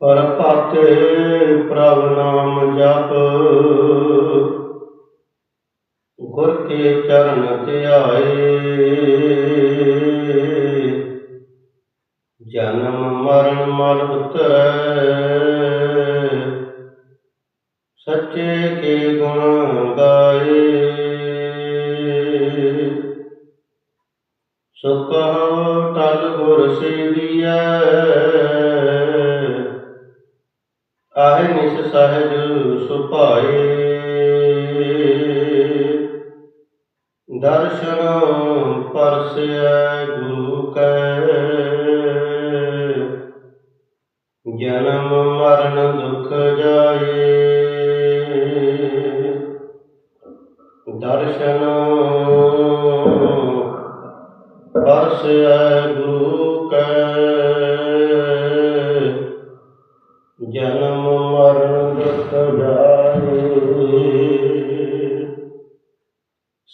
ਪਰ ਪਾਤੇ ਪ੍ਰਭ ਨਾਮ ਜਪ। ਗੁਰ ਕੇ ਚਰਨ ਧਿਆਏ ਜਨਮ ਮਰਨ ਮਲ ਉਤਰੈ। ਆਹੇ ਨਿਸ ਸਹਿਜ ਸੁਭਾਏ। ਦਰਸ਼ਨ ਪਰਸੈ ਗੁਰੂ ਕੈ। ਜਨਮ ਮਰਨ ਦੁਖ ਜਾਏ। ਦਰਸ਼ਨ ਪਰਸੈ ਗੁਰੂ ਕੈ। ਜਨਮ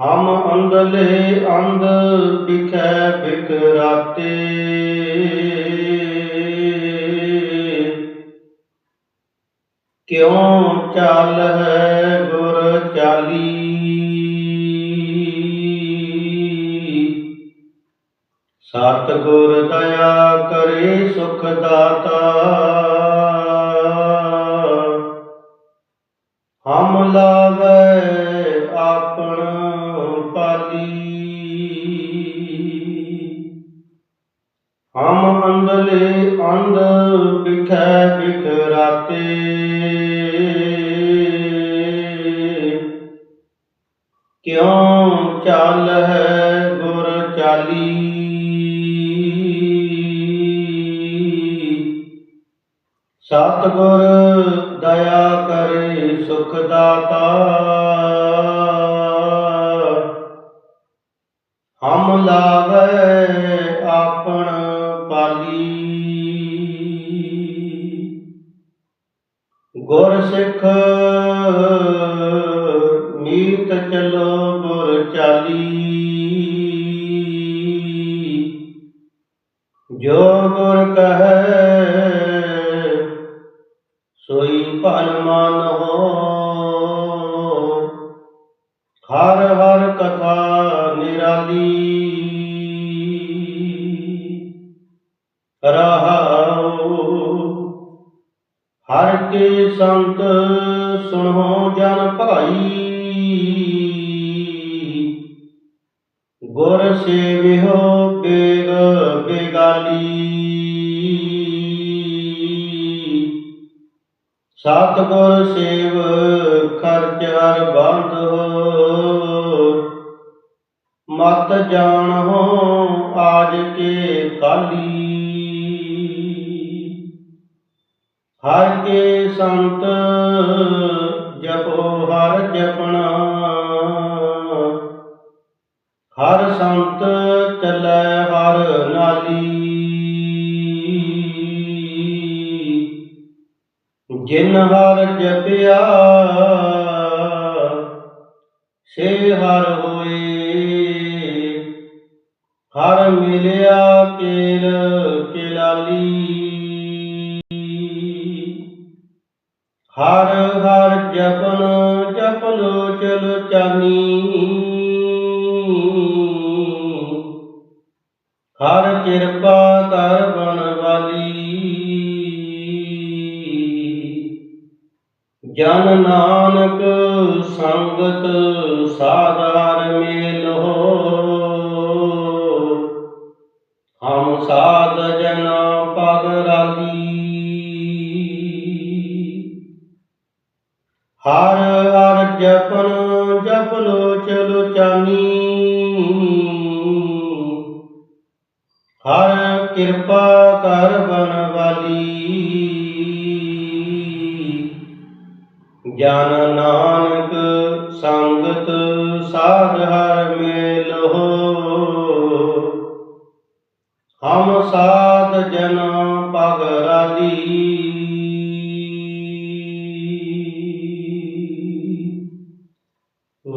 ਹਮ ਅੰਦਲੇ ਅੰਧ ਬਿਖੈ ਬਿਖਰਾਤੇ। ਕਿਉ ਚਾਲ ਹੈ ਗੁਰ ਚਾਲੀ? ਸਤ ਗੁਰ ਦਇਆ ਕਰੇ ਸੁਖ ਦਾਤਾ। ਪਾਲੀ ਹਮ ਅੰਦਲੇ ਅੰਧ ਬਿਖੈ ਬਿਖਰਾਤੇ ਕਿਉ ਚਾਲ ਹੈ ਗੁਰ ਚਾਲੀ? ਸਤਿਗੁਰ ਦਇਆ ਕਰੇ ਸੁਖ ਦਾਤਾ। ਹਮ ਲਾਵੇ ਆਪਣ ਪਾਲੀ। ਗੁਰ ਸਿੱਖ ਮੀਤ ਚਲੋ ਗੁਰ ਚਾਲੀ। ਜੋ ਗੁਰ ਕਹੈ, ਸੋਈ ਭਲ ਮਨ ਕੇ ਸੰਤ ਸੁਣੋ ਜਨ ਭਾਈ ਗੁਰ ਸੇਵਿਓ ਬੇਗ ਬੇਗਾਲੀ। ਸਤਿਗੁਰ ਸੇਵ ਖਰਚ ਹਰ ਬੰਦ ਮਤ ਜਾਣੋ ਆਜ ਕੇ ਕਾਲੀ। ਹਰ ਕੇ ਸੰਤ ਜਪੋ, ਹਰ ਜਪਣਾ। ਹਰ ਸੰਤ ਚੱਲੇ, ਹਰ ਨਾਲੀ। ਜਿਨ ਹਰ ਜਪਿਆ, ਸੇ ਹਰ ਹੋਏ। ਹਰ ਮਿਲਿਆ ਕੇਲ, ਕਿਲਾਲੀ। ਹਰ ਹਰ ਜਪਨ ਜਪ ਲੋ ਚਲ ਚਾਨੀ। ਹਰ ਕਿਰਪਾ ਕਰ ਬਣ ਵਾਲੀ। ਜਨ ਨਾਨਕ ਸੰਗਤ ਸਾਧਾਰ ਮੇਲ ਹੋ। ਹਮ ਸਾਧ ਹਰ ਹਰ ਜਪਨ ਜਪ ਲੋ ਚਲੋ ਚਾਨੀ। ਹਰ ਕਿਰਪਾ ਕਰ ਬਨ ਵਾਲੀ। ਜਨ ਨਾਨਕ ਸੰਗਤ ਸਾਧ ਹਰ ਮੇਲੋ।